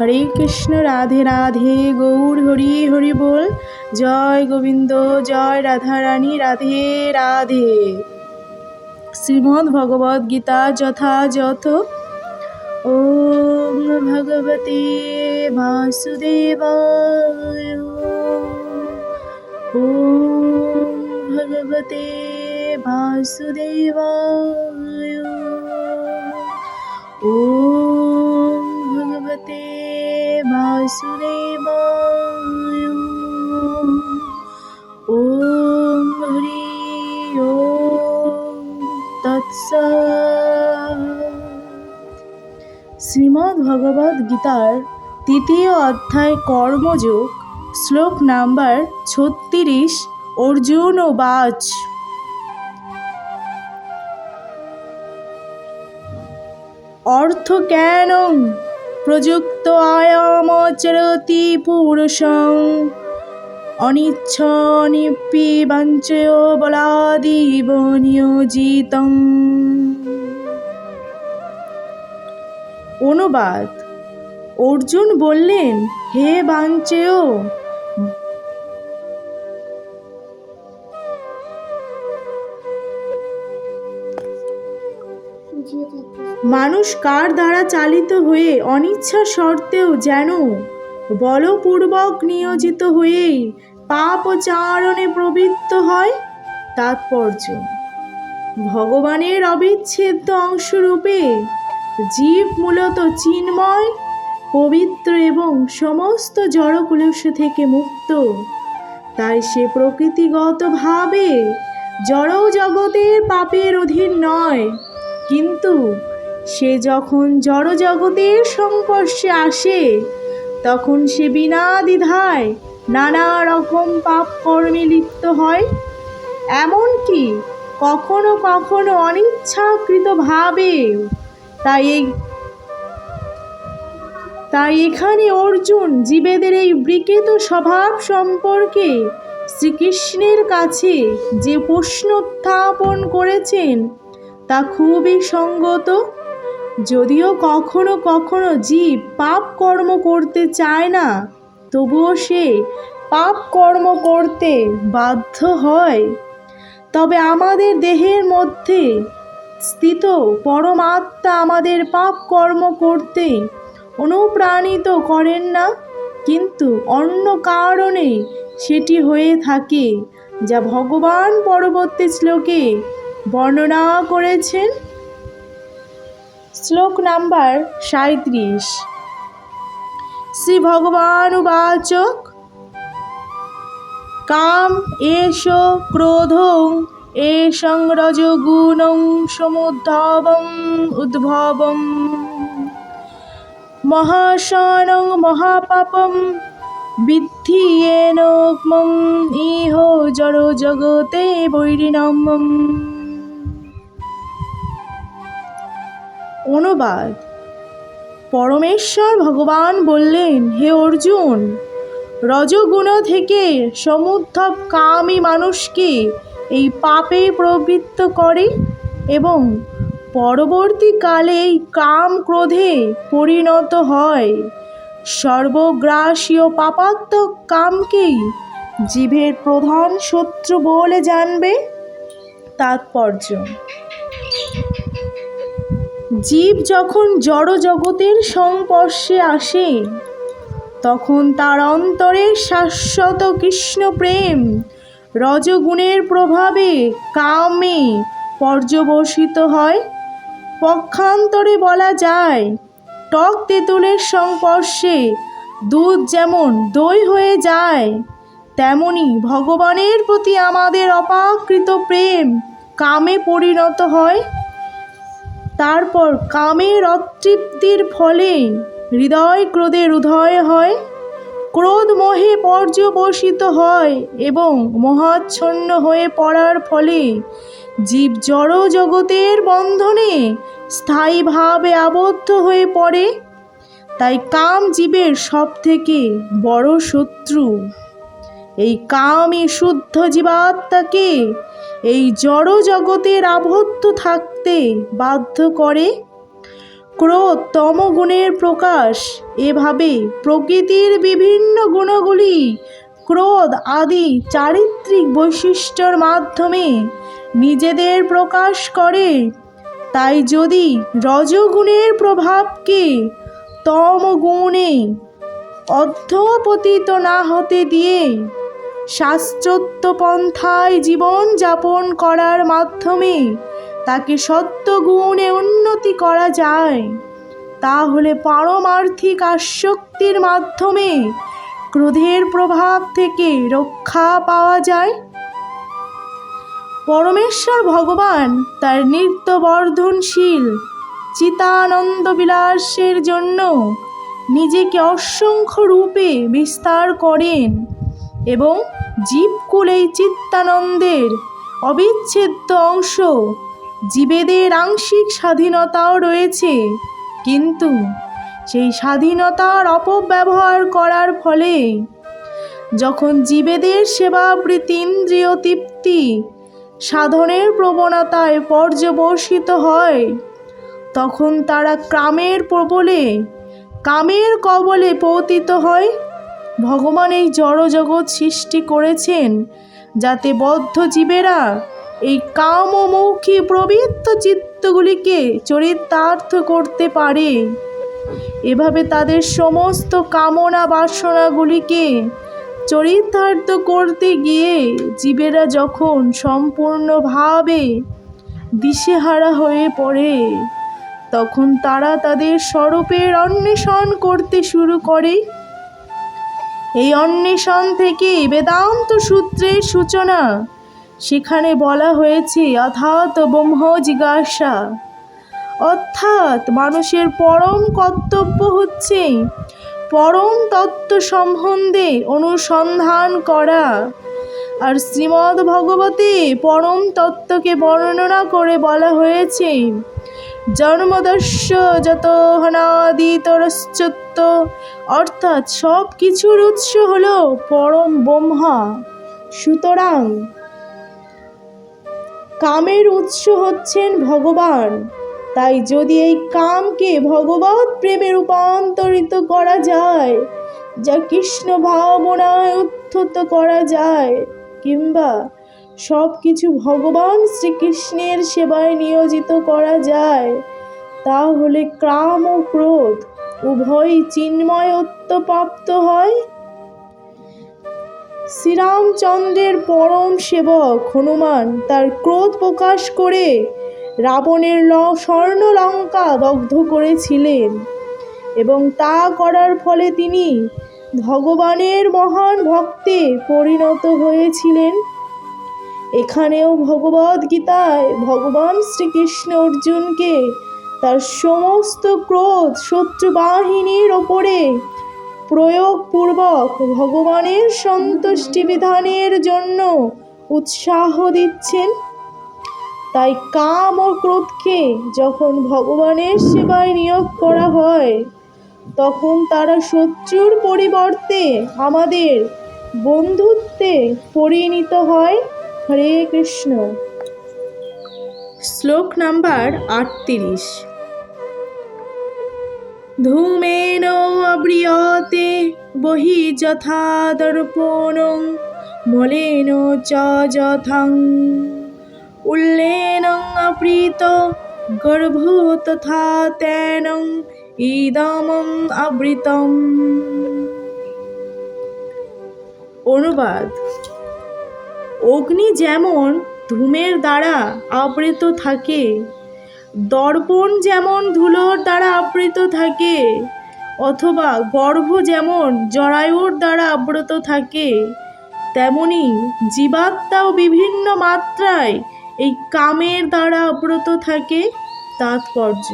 হরে কৃষ্ণ রাধে রাধে, গৌর হরি হরি বল। জয় গোবিন্দ, জয় রাধা রানী রাধে রাধে। শ্রীমদ্ ভগবদ গীতা যথাযথ। ওম ভগবতে বাসুদেবায়। ওম ভগবতে বাসুদেবায়। ওম ভগবতে হরি ওম তৎসৎ। শ্রীমদ্ ভগবদ গীতার তৃতীয় অধ্যায় কর্মযোগ, শ্লোক নাম্বার ছত্রিশ, অর্জুন ও বাচ অর্থ কেন? প্রযুক্ত আয়ামচরতি অনিচ্ছ নিপি বাঞ্চয় বলাদিব নিয়োজিতং। অনুবাদ অর্জুন বললেন হে বাঞ্চেয় মানুষ কার দ্বারা চালিত হয়ে অনিচ্ছা সত্ত্বেও যেন বলপূর্বক নিয়োজিত হয়েই পাপ ও চারণে প্রবৃত্ত হয়? তাৎপর্য। ভগবানের অবিচ্ছেদ্য অংশরূপে জীব মূলত চিন্ময়, পবিত্র এবং সমস্ত জড়কুলস থেকে মুক্ত। তাই সে প্রকৃতিগতভাবে জড় জগতের পাপের অধীন নয়। কিন্তু সে যখন জড় জগতের সংস্পর্শে আসে, তখন সে বিনা দ্বিধায় নানা রকম পাপ কর্মে লিপ্ত হয়, এমনকি কখনো কখনো অনিচ্ছাকৃতভাবে। তাই তাই এখানে অর্জুন জীবেদের এই বিকৃত স্বভাব সম্পর্কে শ্রীকৃষ্ণের কাছে যে প্রশ্ন উত্থাপন করেছেন, তা খুবই সঙ্গত। যদিও কখনো কখনো জীব পাপ কর্ম করতে চায় না, তবুও সে পাপ কর্ম করতে বাধ্য হয়। তবে আমাদের দেহের মধ্যে স্থিত পরমাত্মা আমাদের পাপ কর্ম করতে অনুপ্রাণিত করেন না, কিন্তু অন্য কারণে সেটি হয়ে থাকে, যা ভগবান পরবর্তী শ্লোকে বর্ণনা করেছেন। শ্লোক নাম্বার সাঁত্রিশ শ্রী ভগবান উবাচক, কাম এষ ক্রোধ, এ সংরজ গুণং সমুদ্ভবম উদ্ভবম মহাশনং মহাপাপম, বিদ্ধি ইহ জড় জগতে বৈরিণম অনুবাদ। পরমেশ্বর ভগবান বললেন, হে অর্জুন, রজগুণ থেকে সমুদ্ধব কামী মানুষকে এই পাপে প্রবৃত্ত করে এবং পরবর্তীকালে এই কাম ক্রোধে পরিণত হয়। সর্বগ্রাসীয় পাপাত্মক কামকেই জীবের প্রধান শত্রু বলে জানবে। তাৎপর্য। জীব যখন জড় জগতের সংস্পর্শে আসে, তখন তার অন্তরে শাশ্বত কৃষ্ণ প্রেম রজগুণের প্রভাবে কামে পর্যবসিত হয়। পক্ষান্তরে বলা যায়, টক তেঁতুলের সংস্পর্শে দুধ যেমন দই হয়ে যায়, তেমনি ভগবানের প্রতি আমাদের অপাকৃত প্রেম কামে পরিণত হয়। তারপর কামের অতৃপ্তির ফলে হৃদয় ক্রোধের উদয় হয়, ক্রোধ মোহে পর্যবসিত হয় এবং মহাচ্ছন্ন হয়ে পড়ার ফলে জীব জড় জগতের বন্ধনে স্থায়ীভাবে আবদ্ধ হয়ে পড়ে। তাই কাম জীবের সব থেকে বড় শত্রু। এই কামই শুদ্ধ জীবাত্মাকে এই জড় জগতের আবদ্ধ থাকতে বাধ্য করে। ক্রোধ তমগুণের প্রকাশ। এভাবে প্রকৃতির বিভিন্ন গুণগুলি ক্রোধ আদি চারিত্রিক বৈশিষ্ট্যর মাধ্যমে নিজেদের প্রকাশ করে। তাই যদি রজগুণের প্রভাবকে তমগুণে অধ্যপতিত না হতে দিয়ে শাস্ত্রোক্ত পন্থায় জীবন যাপন করার মাধ্যমে তাকে সত্যগুণে উন্নতি করা যায়। তাহলে পারমার্থিক আসক্তির মাধ্যমে ক্রোধের প্রভাব থেকে রক্ষা পাওয়া যায়। পরমেশ্বর ভগবান তার নিত্য বর্ধনশীল চিতানন্দ বিলাসের জন্য নিজেকে অসংখ্য রূপে বিস্তার করেন এবং জীবকুল এই চিত্তানন্দের অবিচ্ছেদ্য অংশ জীবেদের আংশিক স্বাধীনতাও রয়েছে। কিন্তু সেই স্বাধীনতার অপব্যবহার করার ফলে যখন জীবেদের সেবাবৃত্তি, ইন্দ্রিয় তৃপ্তি সাধনের প্রবণতায় পর্যবসিত হয়, তখন তারা ক্রামের প্রবলে, কামের কবলে পতিত হয়। ভগবান এই জড়জগৎ সৃষ্টি করেছেন যাতে বদ্ধ জীবেরা এই কাম ও মৌখী প্রবৃত্ত চিত্তগুলিকে চরিতার্থ করতে পারে। এভাবে তাদের সমস্ত কামনা বাসনাগুলিকে চরিতার্থ করতে গিয়ে জীবেরা যখন সম্পূর্ণভাবে দিশেহারা হয়ে পড়ে, তখন তারা তাদের স্বরূপের অন্বেষণ করতে শুরু করে। এই অন্বেষণ থেকে বেদান্ত সূত্রের সূচনা সেখানে বলা হয়েছে অর্থাৎ ব্রহ্ম জিজ্ঞাসা অর্থাৎ মানুষের পরম কর্তব্য হচ্ছে পরম তত্ত্ব সম্বন্ধে অনুসন্ধান করা। আর শ্রীমদ্ ভগবতে পরম তত্ত্বকে বর্ণনা করে বলা হয়েছে, জন্মদস্য যত হনাদিতরশ্চত্ব অর্থাৎ সব কিছুর উৎস হল পরম ব্রহ্মা। সুতরাং কামের উৎস হচ্ছেন ভগবান। তাই যদি এই কামকে ভগবত প্রেমে রূপান্তরিত করা যায়, যা কৃষ্ণ ভাবনায় উত্থিত করা যায়, কিংবা সব কিছু ভগবান শ্রীকৃষ্ণের সেবায় নিয়োজিত করা যায়, তাহলে কাম ও ক্রোধ উভয়ই চিন্ময়ত্ব প্রাপ্ত হয়। শ্রীরামচন্দ্রের পরম সেবক হনুমান তার ক্রোধ প্রকাশ করে রাবণের ল স্বর্ণ লঙ্কা দগ্ধ করেছিলেন এবং তা করার ফলে তিনি ভগবানের মহান ভক্তে পরিণত হয়েছিলেন। এখানেও ভগবদ গীতায় ভগবান শ্রীকৃষ্ণ অর্জুনকে তার সমস্ত ক্রোধ শত্রু বাহিনীর ওপরে প্রয়োগপূর্বক ভগবানের সন্তুষ্টি বিধানের জন্য উৎসাহ দিচ্ছেন। তাই কাম ও ক্রোধকে যখন ভগবানের সেবায় নিয়োগ করা হয়, তখন তারা শত্রুর পরিবর্তে আমাদের বন্ধুত্বে পরিণত হয়। হরে কৃষ্ণ। শ্লোক নাম্বার আটত্রিশ। ধূমেন অব্রিয়তে বহি যথা দর্পণ মলেন চ যথাং। উল্লেন অপ্রীত গর্ভ তথা তেন ইদমং আবৃতম। অনুবাদ। অগ্নি যেমন ধূমের দ্বারা আবৃত থাকে দর্পণ যেমন ধুলোর দ্বারা আবৃত থাকে, অথবা গর্ভ যেমন জরায়ুর দ্বারা আবৃত থাকে, তেমনি জীবাত্মাও বিভিন্ন মাত্রায় এই কামের দ্বারা আবৃত থাকে। তাৎপর্য,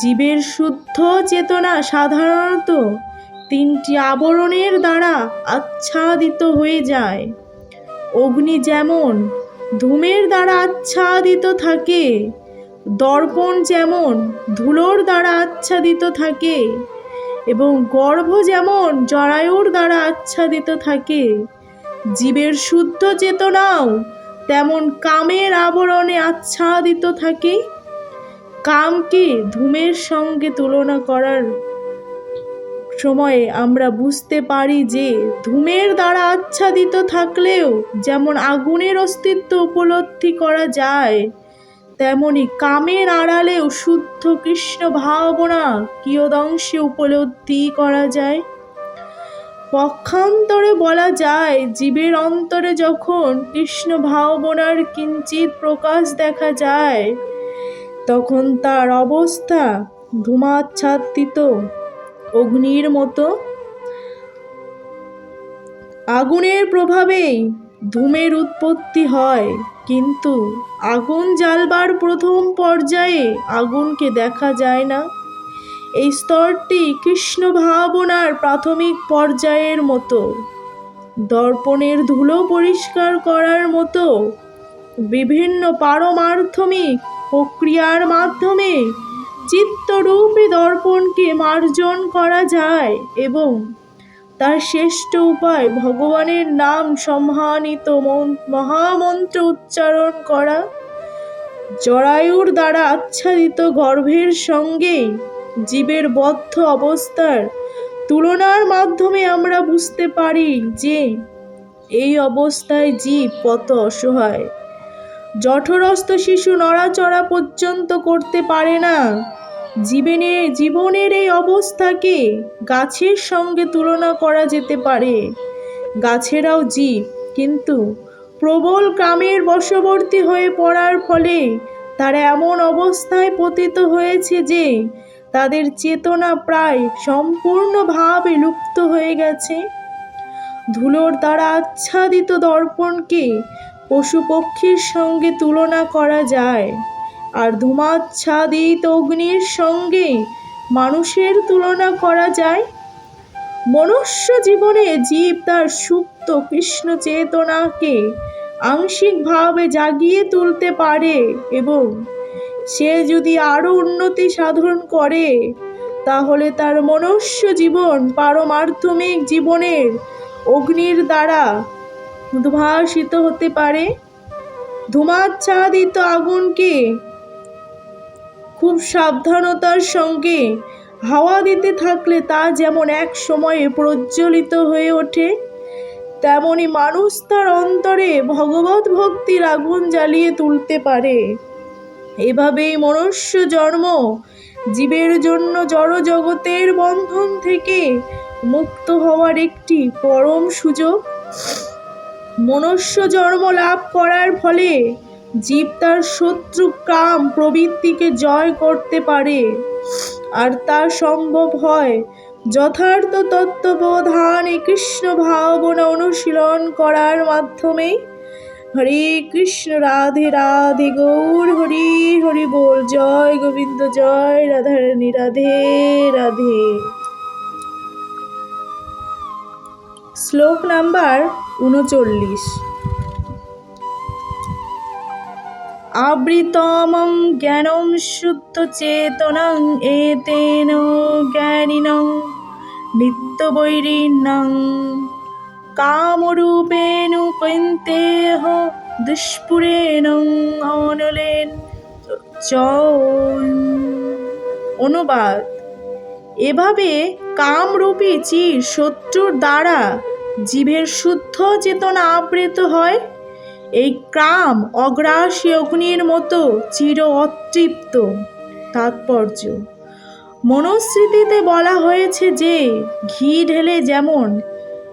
জীবের শুদ্ধ চেতনা সাধারণত তিনটি আবরণের দ্বারা আচ্ছাদিত হয়ে যায়। অগ্নি যেমন ধূমের দ্বারা আচ্ছাদিত থাকে দর্পণ যেমন ধুলোর দ্বারা আচ্ছাদিত থাকে এবং গর্ভ যেমন জরায়ুর দ্বারা আচ্ছাদিত থাকে, জীবের শুদ্ধ চেতনাও তেমন কামের আবরণে আচ্ছাদিত থাকে। কামকে ধূমের সঙ্গে তুলনা করার সময়ে আমরা বুঝতে পারি যে ধূমের দ্বারা আচ্ছাদিত থাকলেও যেমন আগুনের অস্তিত্ব উপলব্ধি করা যায় তেমনি কামের আড়ালেও শুদ্ধ কৃষ্ণ ভাবনা কিয়দংশে উপলব্ধি করা যায়। পক্ষান্তরে বলা যায়, জীবের অন্তরে যখন কৃষ্ণ ভাবনার কিঞ্চিত প্রকাশ দেখা যায়, তখন তার অবস্থা ধূমাচ্ছাদিত। অগ্নির মতো আগুনের প্রভাবেই ধূমের উৎপত্তি হয়। কিন্তু আগুন জ্বালবার প্রথম পর্যায়ে আগুনকে দেখা যায় না। এই স্তরটি কৃষ্ণ ভাবনার প্রাথমিক পর্যায়ের মতো। দর্পণের ধুলো পরিষ্কার করার মতো বিভিন্ন পারমার্থমিক প্রক্রিয়ার মাধ্যমে চিত্তরূপী দর্পণকে মার্জন করা যায় এবং তার শ্রেষ্ঠ উপায় ভগবানের নাম সম্মানিত মন- মহামন্ত্র উচ্চারণ করা। জরায়ুর দ্বারা আচ্ছাদিত গর্ভের সঙ্গে জীবের বদ্ধ অবস্থার তুলনার মাধ্যমে আমরা বুঝতে পারি যে এই অবস্থায় জীব কত অসহায়। জঠরস্থ শিশু নড়াচড়া পর্যন্ত করতে পারে না। জীবনের জীবনের এই অবস্থাকে গাছের সঙ্গে তুলনা করা যেতে পারে। গাছেরাও জীব, কিন্তু প্রবল কামের বশবর্তী হয়ে পড়ার ফলে তারা এমন অবস্থায় পতিত হয়েছে যে তাদের চেতনা প্রায় সম্পূর্ণভাবে লুপ্ত হয়ে গেছে। ধুলোর দ্বারা আচ্ছাদিত দর্পণকে পশু পক্ষীর সঙ্গে তুলনা করা যায়। আর ধূমাচ্ছাদিত অগ্নির সঙ্গে মানুষের তুলনা করা যায়? মনুষ্য জীবনে জীব তার সুপ্ত কৃষ্ণ চেতনাকে আংশিকভাবে জাগিয়ে তুলতে পারে এবং সে যদি আরও উন্নতি সাধন করে, তাহলে তার মনুষ্য জীবন পারমার্থমিক জীবনের অগ্নির দ্বারা উদ্ভাসিত হতে পারে। ধূমাচ্ছাদিত আগুনকে খুব সাবধানতার সঙ্গে হাওয়া দিতে থাকলে তা যেমন এক সময়ে প্রজ্বলিত হয়ে ওঠে, তেমনি মানুষ তার অন্তরে ভগবত ভক্তির আগুন জ্বালিয়ে তুলতে পারে। এভাবেই মনুষ্য জন্ম জীবের জন্য জড় জগতের বন্ধন থেকে মুক্ত হওয়ার একটি পরম সুযোগ। মনুষ্য জন্ম লাভ করার ফলে জীব তার শত্রু কাম প্রবৃত্তিকে জয় করতে পারে। আর তা সম্ভব হয় যথার্থ তত্ত্ববোধান কৃষ্ণ ভাবনা অনুশীলন করার মাধ্যমে। হরে কৃষ্ণ, রাধে রাধে, গৌর, হরি হরি বল, জয় গোবিন্দ, জয় রাধারানী, রাধে রাধে। শ্লোক নাম্বার উনচল্লিশ। আবৃতমং জ্ঞানং শুদ্ধ চেতনং এতেন জ্ঞানিনং নিত্যবৈরিণং কামরূপেণ কৈন্তেহ দুষ্পুরেণ অনলেন অনুবাদ। এভাবে কামরূপী চির শত্রুর দ্বারা জীবের শুদ্ধ চেতনা আবৃত হয়। এই কাম অগ্রাসী অগ্নির মতো চির অতৃপ্ত তাৎপর্য। মনুস্মৃতিতে বলা হয়েছে যে, ঘি ঢেলে যেমন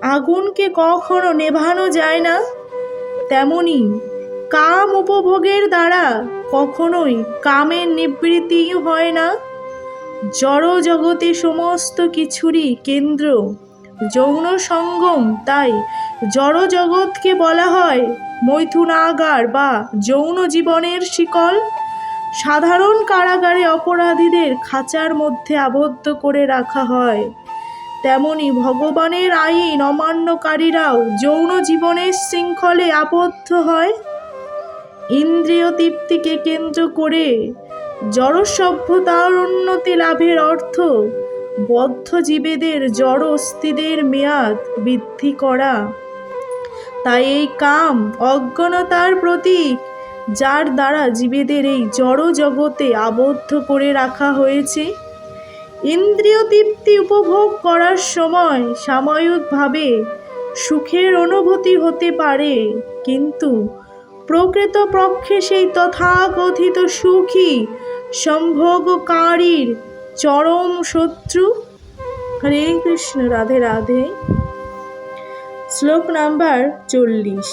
আগুনকে কখনো নেভানো যায় না, তেমনি কাম উপভোগের দ্বারা কখনোই কামের নিবৃত্তি হয় না। জড় জগতে সমস্ত কিছুরই কেন্দ্র যৌন সঙ্গম তাই জড় জগৎকে বলা হয় মৈথুনাগার বা যৌন জীবনের শিকল। সাধারণ কারাগারে অপরাধীদের খাঁচার মধ্যে আবদ্ধ করে রাখা হয়। তেমনি ভগবানের আইন অমান্যকারীরাও যৌন জীবনের শৃঙ্খলে আবদ্ধ হয়। ইন্দ্রিয় তৃপ্তিকে কেন্দ্র করে জড় সভ্যতার উন্নতি লাভের অর্থ বদ্ধ জীবেদের জড় অস্থিদের মেয়াদ বৃদ্ধি করা। তাই এই কাম অজ্ঞানতার প্রতীক, যার দ্বারা জীবেদের এই জড় জগতে আবদ্ধ করে রাখা হয়েছে। ইন্দ্রিয় তৃপ্তি উপভোগ করার সময় সাময়িকভাবে সুখের অনুভূতি হতে পারে, কিন্তু প্রকৃত পক্ষে সেই তথাকথিত সুখী সম্ভোগকারীর চরম শত্রু। হরে কৃষ্ণ, রাধে রাধে। শ্লোক নাম্বার চল্লিশ।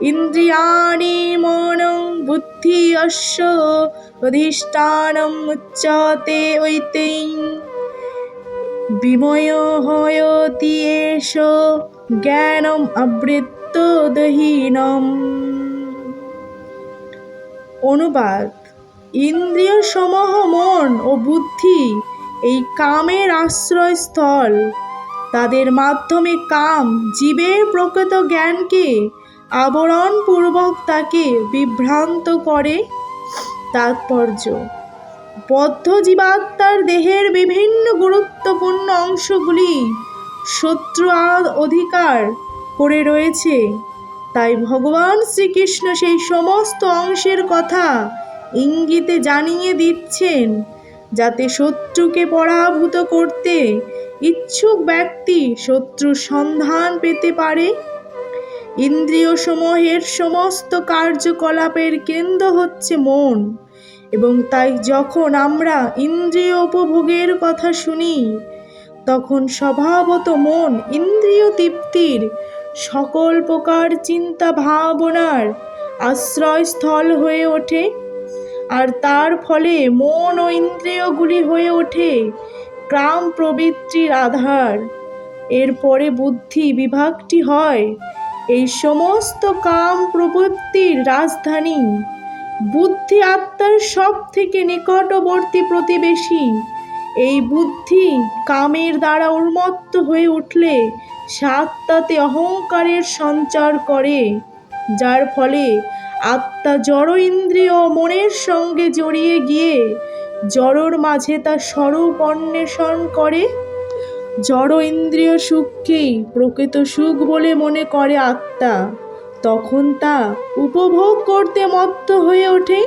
ইন্দ্রিয়াণি মনং বুদ্ধি অশ্ব অধিষ্ঠানম উচ্চতে ঐতৈ বিময় হয়তি এষ জ্ঞানম আবৃত্ত দহীনম। অনুবাদ। ইন্দ্রিয় সমূহ, মন ও বুদ্ধি এই কামের আশ্রয়স্থল। তাদের মাধ্যমে কাম জীবের প্রকৃত জ্ঞানকে আবরণপূর্বক তাকে বিভ্রান্ত করে। তাৎপর্য, বদ্ধ জীবাত্মার দেহের বিভিন্ন গুরুত্বপূর্ণ অংশগুলি শত্রু অধিকার করে রয়েছে। তাই ভগবান শ্রীকৃষ্ণ সেই সমস্ত অংশের কথা ইঙ্গিতে জানিয়ে দিচ্ছেন, যাতে শত্রুকে পরাভূত করতে ইচ্ছুক ব্যক্তি শত্রুর সন্ধান পেতে পারে। ইন্দ্রিয় সমূহের সমস্ত কার্যকলাপের কেন্দ্র হচ্ছে মন, এবং তাই যখন আমরা ইন্দ্রিয় উপভোগের কথা শুনি, তখন স্বভাবত মন ইন্দ্রিয় তৃপ্তির সকল প্রকার চিন্তা ভাবনার আশ্রয়স্থল হয়ে ওঠে। আর তার ফলে মন ও ইন্দ্রিয়গুলি হয়ে ওঠে ক্রাম প্রবৃত্তির আধার। এরপরে বুদ্ধি বিভাগটি হয় এই সমস্ত কাম প্রবৃত্তির রাজধানী। বুদ্ধি আত্মার সব থেকে নিকটবর্তী প্রতিবেশী। এই বুদ্ধি কামের দ্বারা উন্মত্ত হয়ে উঠলে সে আত্মাতে অহংকারের সঞ্চার করে, যার ফলে আত্মা জড় ইন্দ্রিয় মনের সঙ্গে জড়িয়ে গিয়ে জড়র মাঝে তার স্বরূপ অন্বেষণ করে। জড় ইন্দ্রিয় সুখকেই প্রকৃত সুখ বলে মনে করে আত্মা। তখন তা উপভোগ করতে মত্ত হয়ে ওঠে।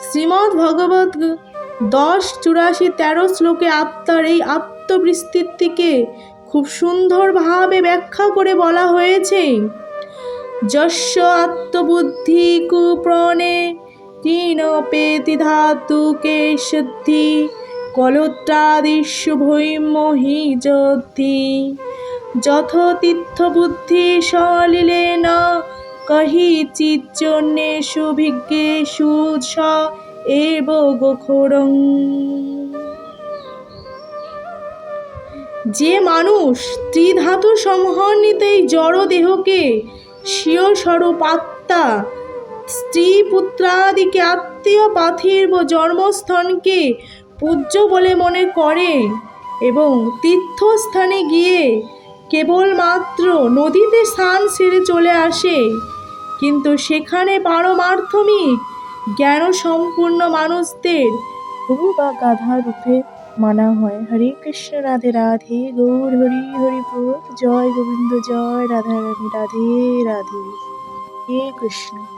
শ্রীমদ্ ভগবত দশ চুরাশি তেরো শ্লোকে আত্মার এই আত্মবিস্তৃতিকে খুব সুন্দরভাবে ব্যাখ্যা করে বলা হয়েছে। যস্য আত্মবুদ্ধি কুপ্রণে তৃণপেতি ধাতুকে সিদ্ধি কলোত্রাদিশুভৈমহি যদ্ধি। যথতীর্থ বুদ্ধি সলিলে না কহি কহিচিজ্জন্যেষু সুভিজ্ঞে স, এব গোখরং। যে মানুষ ত্রিধাতু সমন্বিত এই জড় দেহকে স্বীয় স্বরূপ আত্মা স্ত্রী পুত্রাদিকে আত্মীয় পার্থিব জন্মস্থানকে পূজ্য বলে মনে করে এবং তীর্থস্থানে গিয়ে কেবলমাত্র নদীতে স্নান সেরে চলে আসে। কিন্তু সেখানে পারমার্থমিক জ্ঞান সম্পূর্ণ মানুষদের গরু বা গাধা রূপে মানা হয়। হরে কৃষ্ণ, রাধে রাধে, গৌর, হরি হরি জয় গোবিন্দ, জয় রাধা রানী, রাধে রাধে। হে কৃষ্ণ।